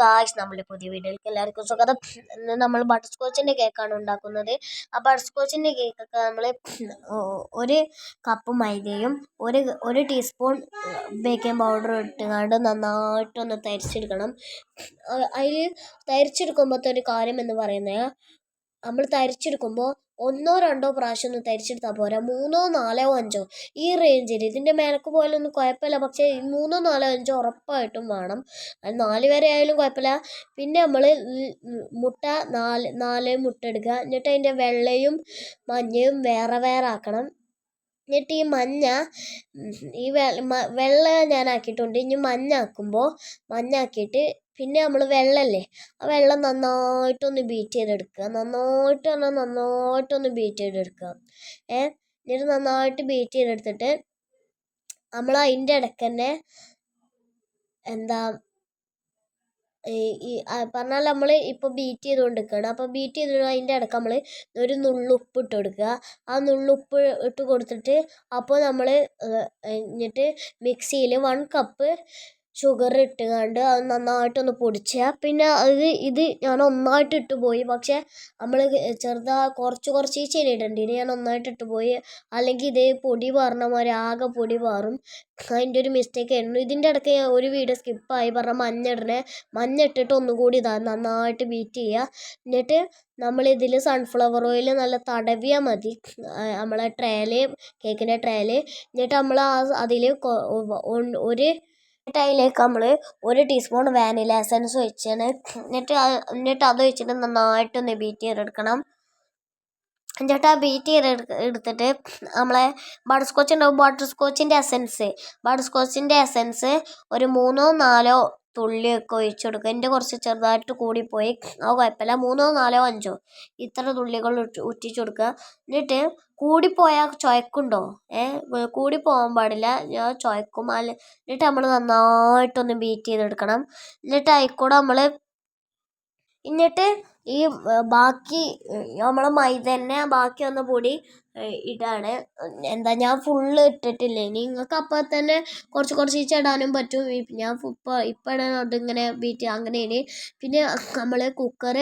Guys നമ്മുടെ പുതിയ വീഡിയോയിലേക്ക് എല്ലാവർക്കും സ്വാഗതം. ഇന്ന് നമ്മൾ ബട്ടർ സ്കോച്ചിന്റെ കേക്കാണ് ഉണ്ടാക്കുന്നത്. ആ ബട്ടർ സ്കോച്ചിന്റെ കേക്കൊക്കെ നമ്മൾ ഒരു കപ്പ് മൈദയും ഒരു ഒരു ടീസ്പൂൺ ബേക്കിംഗ് പൗഡർ ഇട്ടുകൊണ്ട് നന്നായിട്ടൊന്ന് തരിച്ചെടുക്കണം. അതിൽ തരിച്ചെടുക്കുമ്പോഴത്തെ ഒരു കാര്യം എന്ന് പറയുന്നത് നമ്മൾ തരിച്ചെടുക്കുമ്പോൾ ഒന്നോ രണ്ടോ പ്രാവശ്യം ഒന്ന് തരിച്ചെടുത്താൽ പോരാ. മൂന്നോ നാലോ അഞ്ചോ ഈ റേഞ്ചിൽ ഇതിന്റെ മേലക്ക് പോയാലൊന്നും കുഴപ്പമില്ല. പക്ഷേ മൂന്നോ നാലോ അഞ്ചോ ഉറപ്പായിട്ടും വേണം. അത് നാല് വരെ ആയാലും കുഴപ്പമില്ല. പിന്നെ നമ്മൾ മുട്ട നാല് നാല് മുട്ട എടുക്കുക എന്നിട്ട് അതിന്റെ വെള്ളയും മഞ്ഞയും വേറെ വേറെ ആക്കണം. എന്നിട്ട് ഈ മഞ്ഞ ഈ വെള്ള ഞാൻ ആക്കിയിട്ടുണ്ട് ഇനി മഞ്ഞ ആക്കുമ്പോൾ മഞ്ഞ ആക്കിയിട്ട് പിന്നെ നമ്മൾ വെള്ളമല്ലേ ആ വെള്ളം നന്നായിട്ടൊന്ന് ബീറ്റ് ചെയ്തെടുക്കുക. നന്നായിട്ട് പറഞ്ഞാൽ നന്നായിട്ടൊന്ന് ബീറ്റ് ചെയ്തെടുക്കുക. ഏ? എന്നിട്ട് നന്നായിട്ട് ബീറ്റ് ചെയ്തെടുത്തിട്ട് നമ്മൾ അതിന്റെ ഇടയ്ക്ക് തന്നെ എന്താ ഈ പറഞ്ഞാൽ നമ്മൾ ഇപ്പോൾ ബീറ്റ് ചെയ്ത് നിൽക്കുകയാണ് അപ്പോൾ ബീറ്റ് ചെയ്ത് അതിന്റെ ഇടയ്ക്ക് നമ്മൾ ഒരു നുള്ളുപ്പ് ഇട്ട് കൊടുക്കുക. ആ നുള്ളുപ്പ് ഇട്ട് കൊടുത്തിട്ട് അപ്പോൾ നമ്മൾ എന്നിട്ട് മിക്സിയിൽ വൺ കപ്പ് ഷുഗർ ഇട്ടുകൊണ്ട് അത് നന്നായിട്ടൊന്ന് പൊടിച്ച പിന്നെ അത് ഇത് ഞാൻ ഒന്നായിട്ട് ഇട്ട് പോയി പക്ഷെ നമ്മൾ ചെറുതാ കുറച്ച് കുറച്ച് ഇടേണ്ടിന് ഞാൻ ഒന്നായിട്ട് ഇട്ട് പോയി അല്ലെങ്കിൽ ഇത് പൊടി പാറുന്ന മാതിരി ആകെ പൊടി പാറും. അതിന്റെ ഒരു മിസ്റ്റേക്ക് ആയിരുന്നു. ഇതിന്റെ ഇടയ്ക്ക് ഒരു വീഡിയോ സ്കിപ്പായി പറഞ്ഞ മഞ്ഞ ഇടണേ മഞ്ഞ ഇട്ടിട്ട് ഒന്നുകൂടി ഇതാ നന്നായിട്ട് ബീറ്റ് ചെയ്യുക. എന്നിട്ട് നമ്മളിതിൽ സൺഫ്ലവർ ഓയിൽ നല്ല തടവിയാൽ മതി. നമ്മളെ ട്രയൽ കേക്കിന്റെ ട്രയൽ എന്നിട്ട് നമ്മൾ ആ അതിൽ ഒരു എന്നിട്ട് അതിലേക്ക് നമ്മൾ ഒരു ടീസ്പൂൺ വാനില എസൻസ് ഒഴിച്ചാണ്. എന്നിട്ട് എന്നിട്ട് അത് ഒഴിച്ചിട്ട് നന്നായിട്ടൊന്ന് ബീറ്റ് ചെയ്തെടുക്കണം. എന്നിട്ട് ആ ബീറ്റ് ചെയ്ത് എടുത്തിട്ട് നമ്മളെ ബട്ടർ സ്കോച്ച് ഉണ്ടാവും. ബട്ടർ സ്കോച്ചിന്റെ എസൻസ് ബട്ടർ സ്കോച്ചിന്റെ എസൻസ് ഒരു മൂന്നോ നാലോ തുള്ളിയൊക്കെ ഒഴിച്ചു കൊടുക്കുക എന്റെ കുറച്ച് ചെറുതായിട്ട് കൂടിപ്പോയി. അത് കുഴപ്പമില്ല. മൂന്നോ നാലോ അഞ്ചോ ഇത്ര തുള്ളികൾ ഉറ്റിച്ചു കൊടുക്കുക. എന്നിട്ട് കൂടിപ്പോയാൽ ചുയക്കുണ്ടോ ഏ കൂടി പോകാൻ പാടില്ല ഞാൻ ചുയക്കും അല്ല എന്നിട്ട് നമ്മൾ നന്നായിട്ടൊന്ന് ബീറ്റ് ചെയ്തെടുക്കണം. എന്നിട്ട് അതിൽക്കൂടെ നമ്മൾ എന്നിട്ട് ഈ ബാക്കി നമ്മൾ മൈദ തന്നെ ബാക്കി വന്ന പൊടി ഇടാണ്. എന്താ ഞാൻ ഫുള്ള് ഇട്ടിട്ടില്ല? ഇനി നിങ്ങൾക്ക് അപ്പോൾ തന്നെ കുറച്ച് കുറച്ച് ഇടാനും പറ്റും. ഞാൻ ഇപ്പോൾ ഇപ്പോൾ ഇടാൻ ഇങ്ങനെ ബീറ്റ് അങ്ങനെയാണ് പിന്നെ നമ്മൾ കുക്കർ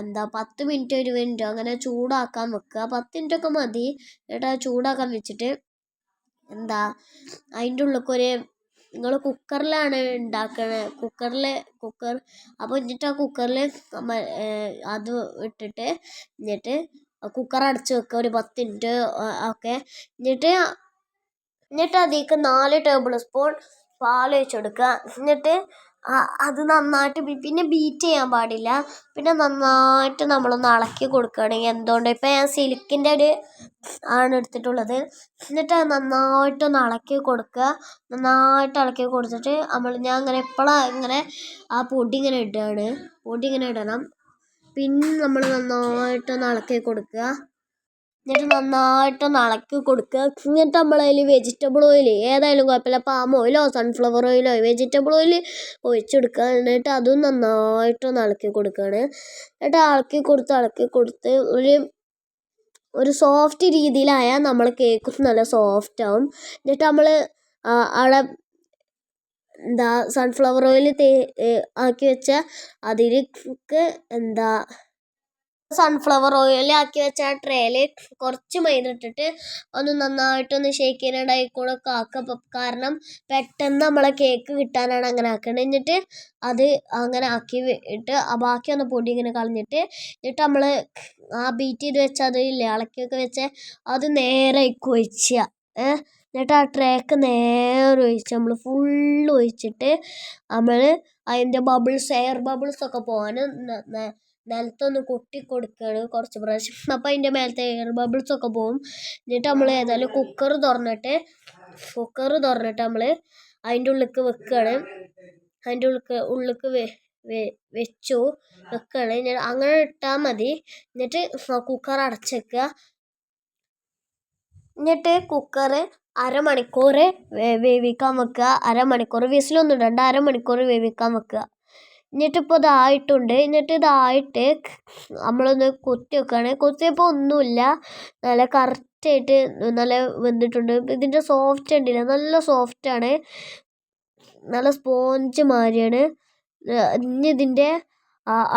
എന്താ പത്ത് മിനിറ്റ് ഒരു മിനിറ്റ് അങ്ങനെ ചൂടാക്കാൻ വെക്കുക. പത്ത് മിനിറ്റൊക്കെ മതി. എന്നിട്ട് ചൂടാക്കാൻ വെച്ചിട്ട് എന്താ അതിന്റെ ഉള്ളിലേക്കൊരു നിങ്ങൾ കുക്കറിലാണ് ഉണ്ടാക്കണത് കുക്കറിൽ കുക്കർ അപ്പോൾ എന്നിട്ട് ആ കുക്കറിൽ അത് ഇട്ടിട്ട് എന്നിട്ട് കുക്കർ അടച്ച് വെക്കുക ഒരു പത്ത് മിനിറ്റ് ഒക്കെ. എന്നിട്ട് എന്നിട്ട് അതിലേക്ക് നാല് ടേബിൾ സ്പൂൺ പാൽ ഒഴിച്ചെടുക്കുക എന്നിട്ട് അത് നന്നായിട്ട് പിന്നെ ബീറ്റ് ചെയ്യാൻ പാടില്ല. പിന്നെ നന്നായിട്ട് നമ്മളൊന്ന് ഇളക്കി കൊടുക്കുകയാണെങ്കിൽ എന്തുകൊണ്ട്? ഇപ്പം ഞാൻ സിലിക്കിന്റെ ഒരു ആണ് എടുത്തിട്ടുള്ളത്. എന്നിട്ട് അത് നന്നായിട്ടൊന്ന് ഇളക്കി കൊടുക്കുക നന്നായിട്ട് ഇളക്കി കൊടുത്തിട്ട് നമ്മൾ ഞാൻ ഇങ്ങനെ എപ്പോഴാണ് ഇങ്ങനെ ആ പൊടി ഇങ്ങനെ ഇടുകയാണ് പൊടി ഇങ്ങനെ ഇടണം. പിന്നെ നമ്മൾ നന്നായിട്ടൊന്ന് ഇളക്കി കൊടുക്കുക. എന്നിട്ട് നന്നായിട്ടൊന്ന് ഇളക്കി കൊടുക്കുക. എന്നിട്ട് നമ്മളതിൽ വെജിറ്റബിൾ ഓയിൽ ഏതായാലും കുഴപ്പമില്ല. പാം ഓയിലോ സൺഫ്ലവർ ഓയിലോ വെജിറ്റബിൾ ഓയിൽ ഒഴിച്ചെടുക്കുക എന്നിട്ട് അതും നന്നായിട്ടൊന്ന് ഇളക്കി കൊടുക്കുകയാണ്. എന്നിട്ട് ഇളക്കി കൊടുത്ത് ഇളക്കി കൊടുത്ത് ഒരു ഒരു സോഫ്റ്റ് രീതിയിലായാൽ നമ്മൾ കേക്ക് നല്ല സോഫ്റ്റ് ആവും. എന്നിട്ട് നമ്മൾ അവിടെ എന്താ സൺഫ്ലവർ ഓയിൽ തേ ആക്കി വെച്ച അതിലേക്ക് എന്താ സൺഫ്ലവർ ഓയിൽ ആക്കി വെച്ച ആ ട്രേയിൽ കുറച്ച് മൈദ ഇട്ടിട്ട് ഒന്ന് നന്നായിട്ടൊന്ന് ഷേക്ക് ചെയ്യാനായി അതിൽ കൂടെ ആക്കുക കാരണം പെട്ടെന്ന് നമ്മളെ കേക്ക് കിട്ടാനാണ് അങ്ങനെ ആക്കുന്നത് എന്നിട്ട് അത് അങ്ങനെ ആക്കി ഇട്ട് ബാക്കി ഒന്ന് പൊടി ഇങ്ങനെ കളഞ്ഞിട്ട് എന്നിട്ട് നമ്മൾ ആ ബീറ്റ് ചെയ്ത് വെച്ച അത് ഇല്ലേ ഇളക്കിയൊക്കെ വെച്ച് അത് നേരെ ഒഴിക്കുക ഏഹ് എന്നിട്ട് ആ ട്രേക്ക് നേരെ ഒഴിച്ച് നമ്മൾ ഫുള്ള് ഒഴിച്ചിട്ട് നമ്മൾ അതിന്റെ ബബിൾസ് എയർ ബബിൾസ് ഒക്കെ പോകാൻ നിലത്തൊന്ന് കൊട്ടി കൊടുക്കുകയാണ് കുറച്ച് പ്രാവശ്യം. അപ്പോൾ അതിന്റെ മേലത്തെ എയർ ബബിൾസ് ഒക്കെ പോകും എന്നിട്ട് നമ്മൾ ഏതായാലും കുക്കർ തുറന്നിട്ട് കുക്കർ തുറന്നിട്ട് നമ്മൾ അതിന്റെ ഉള്ളിലേക്ക് വെക്കുകയാണ് അതിന്റെ ഉള്ളിലേക്ക് ഉള്ളിലേക്ക് വെച്ചു വെക്കുകയാണ് അങ്ങനെ ഇട്ടാൽ മതി. എന്നിട്ട് കുക്കർ അടച്ച് വെക്കുക. എന്നിട്ട് കുക്കർ അരമണിക്കൂർ വേവിക്കാൻ വെക്കുക. അരമണിക്കൂർ വിസിലൊന്നും ഇടണ്ട. അരമണിക്കൂർ വേവിക്കാൻ വെക്കുക. എന്നിട്ടിപ്പോൾ ഇതായിട്ടുണ്ട് എന്നിട്ട് ഇതായിട്ട് നമ്മളൊന്ന് കുത്തി വെക്കുകയാണ്. കുത്തിയപ്പോൾ ഒന്നുമില്ല. നല്ല കറക്റ്റായിട്ട് നല്ല വെന്തിട്ടുണ്ട്. ഇതിന്റെ സോഫ്റ്റ് ഉണ്ടില്ല നല്ല സോഫ്റ്റാണ് നല്ല സ്പോഞ്ച് മാതിരിയാണ്. ഇനി ഇതിന്റെ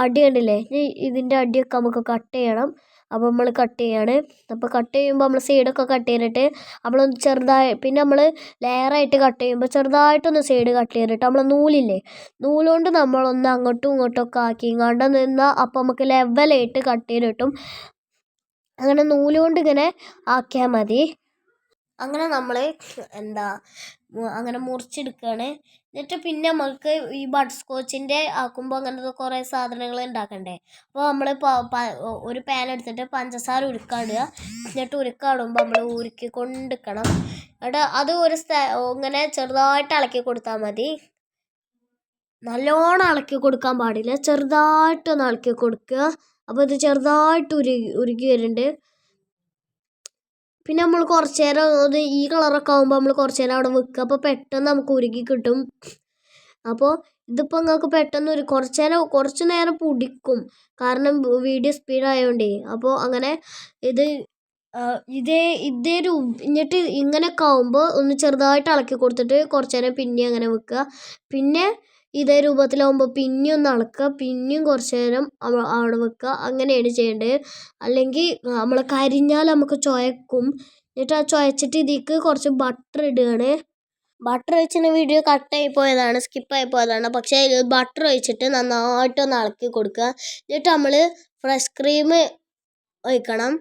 അടി കണ്ടില്ലേ? ഇനി ഇതിന്റെ അടിയൊക്കെ നമുക്ക് കട്ട് ചെയ്യണം. അപ്പോൾ നമ്മൾ കട്ട് ചെയ്യാണ്. അപ്പോൾ കട്ട് ചെയ്യുമ്പോൾ നമ്മൾ സൈഡൊക്കെ കട്ട് ചെയ്തിട്ട് നമ്മളൊന്ന് ചെറുതായി പിന്നെ നമ്മൾ ലെയറായിട്ട് കട്ട് ചെയ്യുമ്പോൾ ചെറുതായിട്ടൊന്ന് സൈഡ് കട്ട് ചെയ്തിട്ട് നമ്മൾ നൂലില്ലേ നൂലുകൊണ്ട് നമ്മളൊന്ന് അങ്ങോട്ടും ഇങ്ങോട്ടും ഒക്കെ ആക്കിങ്ങാണ്ട് നിന്നാൽ അപ്പോൾ നമുക്ക് ലെവലായിട്ട് കട്ട് ചെയ്ത് കിട്ടും. അങ്ങനെ നൂലുകൊണ്ട് ഇങ്ങനെ ആക്കിയാൽ മതി. അങ്ങനെ നമ്മൾ എന്താ അങ്ങനെ മുറിച്ചെടുക്കുകയാണ് എന്നിട്ട് പിന്നെ നമ്മൾക്ക് ഈ ബട്ടർ സ്കോച്ചിന്റെ ആക്കുമ്പോൾ അങ്ങനത്തെ കുറേ സാധനങ്ങൾ ഉണ്ടാക്കണ്ടേ അപ്പോൾ നമ്മൾ ഒരു പാൻ എടുത്തിട്ട് പഞ്ചസാര ഉരുക്കാടുക. എന്നിട്ട് ഉരുക്കാടുമ്പോൾ നമ്മൾ ഉരുക്കി കൊണ്ടിരിക്കണം എന്നിട്ട് അത് ഒരു ഇങ്ങനെ ചെറുതായിട്ട് ഇളക്കി കൊടുത്താൽ മതി. നല്ലോണം ഇളക്കി കൊടുക്കാൻ പാടില്ല. ചെറുതായിട്ടൊന്ന് ഇളക്കി കൊടുക്കുക. അപ്പോൾ ഇത് ചെറുതായിട്ട് ഉരുകി ഉരുകി വരുന്നുണ്ട്. പിന്നെ നമ്മൾ കുറച്ച് നേരം അത് ഈ കളറൊക്കെ ആകുമ്പോൾ നമ്മൾ കുറച്ച് നേരം അവിടെ വെക്കുക. അപ്പോൾ പെട്ടെന്ന് നമുക്ക് ഉരുകി കിട്ടും. അപ്പോൾ ഇതിപ്പോൾ നിങ്ങൾക്ക് പെട്ടെന്ന് ഒരു കുറച്ച് നേരം കുറച്ച് നേരം പിടിക്കും. കാരണം വീഡിയോ സ്പീഡ് ആയതുകൊണ്ടേ അപ്പോൾ അങ്ങനെ ഇത് ഇതേ ഇതേ രൂ എന്നിട്ട് ഇങ്ങനെയൊക്കെ ആകുമ്പോൾ ഒന്ന് ചെറുതായിട്ട് ഇളക്കി കൊടുത്തിട്ട് കുറച്ച് നേരം പിന്നെ അങ്ങനെ വെക്കുക. പിന്നെ ഇതേ രൂപത്തിലാവുമ്പോൾ പിന്നെയും ഒന്ന് ഇളക്കുക പിന്നെയും കുറച്ച് നേരം അവിടെ വെക്കുക. അങ്ങനെയാണ് ചെയ്യേണ്ടത്. അല്ലെങ്കിൽ നമ്മൾ കരിഞ്ഞാൽ നമുക്ക് ചോയക്കും. എന്നിട്ട് ആ ചുവച്ചിട്ട് ഇതിലേക്ക് കുറച്ച് ബട്ടർ ഇടുകയാണ്. ബട്ടർ ഒഴിച്ചിന് വീഡിയോ കട്ടായി പോയതാണ് സ്കിപ്പായി പോയതാണ്. പക്ഷേ ബട്ടർ ഒഴിച്ചിട്ട് നന്നായിട്ടൊന്ന് ഇളക്കി കൊടുക്കുക. എന്നിട്ട് നമ്മൾ ഫ്രഷ് ക്രീം ഒഴിക്കണം.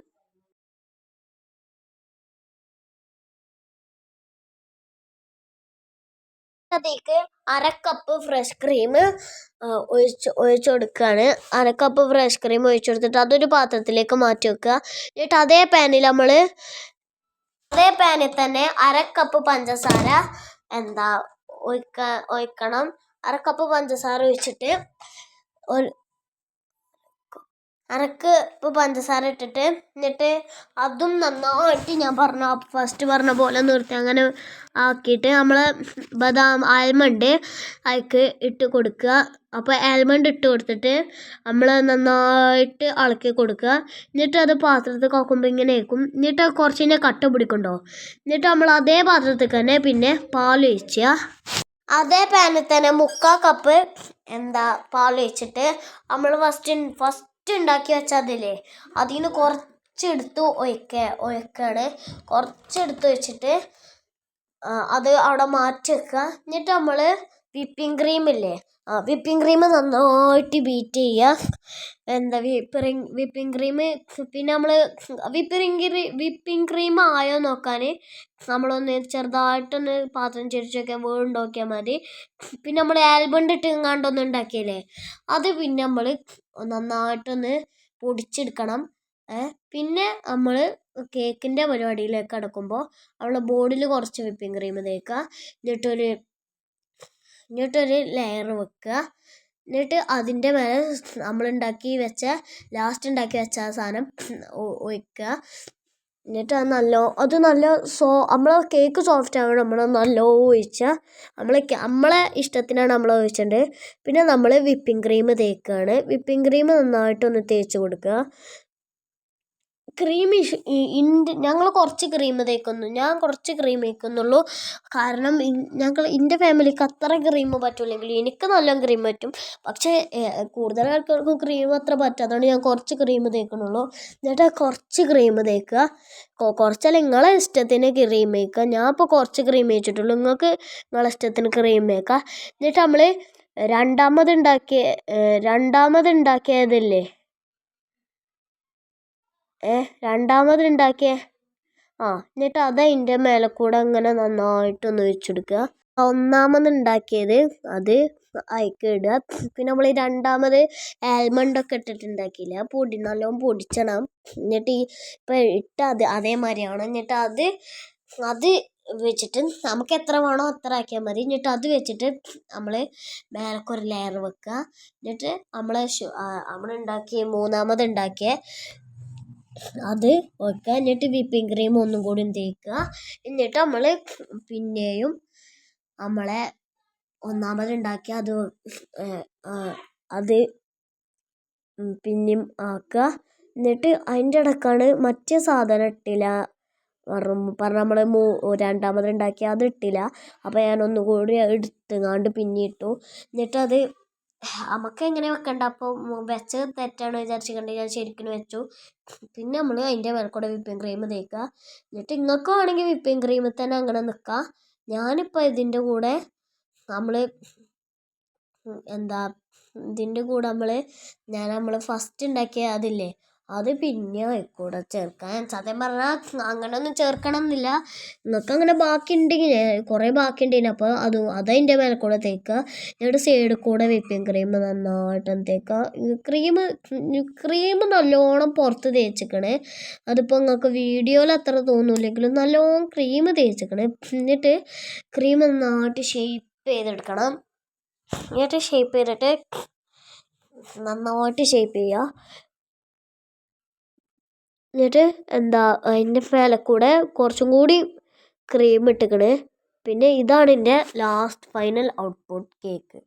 അതിലേക്ക് അര കപ്പ് ഫ്രഷ് ക്രീം ഒഴിച്ച് ഒഴിച്ച് കൊടുക്കുകയാണ് അര കപ്പ് ഫ്രഷ് ക്രീം ഒഴിച്ച് കൊടുത്തിട്ട് അതൊരു പാത്രത്തിലേക്ക് മാറ്റി വെക്കുക. എന്നിട്ട് അതേ പാനിൽ നമ്മൾ അതേ പാനിൽ തന്നെ അര കപ്പ് പഞ്ചസാര എന്താ ഒഴിക്ക ഒഴിക്കണം. അര കപ്പ് പഞ്ചസാര ഒഴിച്ചിട്ട് ഒരു അരക്ക് ഇപ്പോൾ പഞ്ചസാര ഇട്ടിട്ട് എന്നിട്ട് അതും നന്നായിട്ട് ഞാൻ പറഞ്ഞു ഫസ്റ്റ് പറഞ്ഞ പോലെ നിർത്തി. അങ്ങനെ ആക്കിയിട്ട് നമ്മൾ ബദാം ആൽമണ്ട് അതിക്ക് ഇട്ട് കൊടുക്കുക. അപ്പോൾ ആൽമണ്ട് ഇട്ട് കൊടുത്തിട്ട് നമ്മൾ നന്നായിട്ട് ഇളക്കി കൊടുക്കുക. എന്നിട്ട് അത് പാത്രത്തിൽ കൊക്കുമ്പോൾ ഇങ്ങനെ ആക്കും എന്നിട്ട് കുറച്ച് കഴിഞ്ഞാൽ കട്ട പിടിക്കണ്ടോ എന്നിട്ട് നമ്മൾ അതേ പാത്രത്തിൽ തന്നെ പിന്നെ പാൽ ഒഴിച്ചുക അതേ പാനിൽ തന്നെ മുക്കാൽ കപ്പ് എന്താ പാൽ ഒഴിച്ചിട്ട് നമ്മൾ ഫസ്റ്റ് ഫസ്റ്റ് ഉണ്ടാക്കി വെച്ചതില്ലേ അതിൽ നിന്ന് കുറച്ചെടുത്ത് ഒഴിക്ക ഒഴിക്കാണ് കുറച്ചെടുത്ത് വെച്ചിട്ട് അത് അവിടെ മാറ്റി വെക്കുക. എന്നിട്ട് നമ്മൾ വിപ്പിംഗ് ക്രീം ഇല്ലേ ആ വിപ്പിംഗ് ക്രീം നന്നായിട്ട് ബീറ്റ് ചെയ്യുക എന്താ വിപ്പിംഗ് വിപ്പിംഗ് ക്രീം പിന്നെ നമ്മൾ വിപ്പിംഗ് വിപ്പിംഗ് ക്രീം ആയോ നോക്കാൻ നമ്മളൊന്ന് ചെറുതായിട്ടൊന്ന് പാത്രം ചെരിച്ച് വെക്കാൻ വീണ്ടും നോക്കിയാൽ മതി. പിന്നെ നമ്മൾ ആൽബണ്ട് ഇട്ട് ഇങ്ങാണ്ടൊന്നും ഉണ്ടാക്കിയില്ലേ? അത് പിന്നെ നമ്മൾ നന്നായിട്ടൊന്ന് പൊടിച്ചെടുക്കണം. പിന്നെ നമ്മൾ കേക്കിന്റെ പരിപാടിയിലേക്ക് കടക്കുമ്പോൾ അവളുടെ ബോർഡിൽ കുറച്ച് വിപ്പിംഗ് ക്രീം തേക്കുക. എന്നിട്ടൊരു എന്നിട്ടൊരു ലെയർ വെക്കുക. എന്നിട്ട് അതിന്റെ മേലെ നമ്മളുണ്ടാക്കി വെച്ച ലാസ്റ്റ് ഉണ്ടാക്കി വെച്ച ആ സാധനം ഒഴിക്കുക. എന്നിട്ട് അത് നല്ല അത് നല്ല സോ നമ്മൾ കേക്ക് സോഫ്റ്റ് ആവണം നമ്മൾ നല്ല ഒഴിച്ചാൽ നമ്മൾ നമ്മളെ ഇഷ്ടത്തിനാണ് നമ്മൾ ഒഴിച്ചിട്ടുണ്ട് പിന്നെ നമ്മൾ വിപ്പിംഗ് ക്രീം തേക്കുകയാണ് വിപ്പിംഗ് ക്രീം നന്നായിട്ടൊന്ന് തേച്ച് കൊടുക്കുക. ക്രീം ഇന്റെ ഞങ്ങൾ കുറച്ച് ക്രീം തേക്കുന്നു. ഞാൻ കുറച്ച് ക്രീം തേക്കുന്നുള്ളൂ. കാരണം ഞങ്ങൾ എന്റെ ഫാമിലിക്ക് അത്ര ക്രീം പറ്റില്ലെങ്കിൽ എനിക്ക് നല്ല ക്രീം പറ്റും. പക്ഷേ കൂടുതൽ ആൾക്കാർക്കും ക്രീം അത്ര പറ്റും. അതുകൊണ്ട് ഞാൻ കുറച്ച് ക്രീം തേക്കുന്നുള്ളൂ. എന്നിട്ട് കുറച്ച് ക്രീം തേക്കുക. കുറച്ചല്ല നിങ്ങളെ ഇഷ്ടത്തിന് ക്രീം തേക്കുക. ഞാൻ ഇപ്പോൾ കുറച്ച് ക്രീം തേച്ചിട്ടുള്ളൂ. നിങ്ങൾക്ക് നിങ്ങളെ ഇഷ്ടത്തിന് ക്രീം തേക്കുക എന്നിട്ട് നമ്മൾ രണ്ടാമത് ഉണ്ടാക്കിയ രണ്ടാമത് ഉണ്ടാക്കിയതില്ലേ ഏ രണ്ടാമത് ഉണ്ടാക്കിയ ആ എന്നിട്ട് അത് അതിന്റെ മേലെ കൂടെ അങ്ങനെ നന്നായിട്ടൊന്ന് വെച്ചെടുക്കുക. ഒന്നാമത് ഉണ്ടാക്കിയത് അത് അതിലേക്ക് ഇടുക. പിന്നെ നമ്മൾ ഈ രണ്ടാമത് ആൽമണ്ടൊക്കെ ഇട്ടിട്ട് ഉണ്ടാക്കിയില്ല പൊടി നല്ലോണം പൊടിച്ചണം. എന്നിട്ട് ഈ ഇപ്പം ഇട്ട അത് അതേമാതിരിയാണ്. എന്നിട്ട് അത് അത് വെച്ചിട്ട് നമുക്ക് എത്ര വേണോ അത്ര ആക്കിയാൽ മതി. എന്നിട്ട് അത് വെച്ചിട്ട് നമ്മൾ മേലക്കൊരു ലെയർ വെക്കുക. എന്നിട്ട് നമ്മൾ നമ്മൾ ഉണ്ടാക്കിയ മൂന്നാമത് ഉണ്ടാക്കിയ അത് വയ്ക്കുക എന്നിട്ട് വിപ്പിംഗ് ക്രീം ഒന്നും കൂടി തേക്കുക. എന്നിട്ട് നമ്മൾ പിന്നെയും നമ്മളെ ഒന്നാമത് ഉണ്ടാക്കിയ അത് അത് പിന്നെയും ആക്കുക. എന്നിട്ട് അതിന്റെ ഇടയ്ക്കാണ് മറ്റേ സാധനം ഇട്ടില്ല. പറഞ്ഞ നമ്മൾ മൂ രണ്ടാമത് ഉണ്ടാക്കിയ അത് ഇട്ടില്ല. അപ്പോൾ ഞാൻ ഒന്നുകൂടി എടുത്തങ്ങാണ്ട് പിന്നെ ഇട്ടു എന്നിട്ടത് നമുക്ക് എങ്ങനെ വെക്കണ്ട? അപ്പോൾ വെച്ചത് തെറ്റാണ് വിചാരിച്ചിട്ടുണ്ടെങ്കിൽ ഞാൻ ശരിക്കും വെച്ചു. പിന്നെ നമ്മൾ അതിന്റെ മേലെ കൂടെ വിപ്പിംഗ് ക്രീം തേക്കുക എന്നിട്ട് നിങ്ങൾക്ക് വേണമെങ്കിൽ വിപ്പിംഗ് ക്രീമിൽ തന്നെ അങ്ങനെ നിൽക്കാം ഞാനിപ്പോൾ ഇതിന്റെ കൂടെ നമ്മൾ എന്താ ഇതിന്റെ കൂടെ നമ്മൾ ഞാൻ നമ്മൾ ഫസ്റ്റ് ഉണ്ടാക്കിയ അതില്ലേ അത് പിന്നെ ആയിക്കൂടെ. ചേർക്കാൻ. സത്യം പറഞ്ഞാൽ അങ്ങനെ ഒന്നും ചേർക്കണം എന്നില്ല നിങ്ങൾക്ക് അങ്ങനെ ബാക്കി ഉണ്ടെങ്കിൽ കുറേ ബാക്കി ഉണ്ടെങ്കിൽ അപ്പോൾ അത് അതതിന്റെ മേലെ കൂടെ തേക്കുക എന്നിട്ട് സൈഡിൽ കൂടെ വിപ്പിംഗ് ക്രീം നന്നായിട്ട് തേക്കുക ക്രീം ക്രീം നല്ലോണം പുറത്ത് തേച്ചിക്കണേ. അതിപ്പോൾ നിങ്ങൾക്ക് വീഡിയോയിൽ അത്ര തോന്നില്ലെങ്കിലും നല്ലോണം ക്രീം തേച്ചിക്കണേ. എന്നിട്ട് ക്രീം നന്നായിട്ട് ഷേപ്പ് ചെയ്തെടുക്കണം. എന്നിട്ട് ഷേപ്പ് ചെയ്തിട്ട് നന്നായിട്ട് ഷേപ്പ് ചെയ്യുക എന്നിട്ട് എന്താ അതിന്റെ മേലെ കൂടെ കുറച്ചും കൂടി ക്രീം ഇട്ടിക്കണ്. പിന്നെ ഇതാണ് എന്റെ ലാസ്റ്റ് ഫൈനൽ ഔട്ട്പുട്ട് കേക്ക്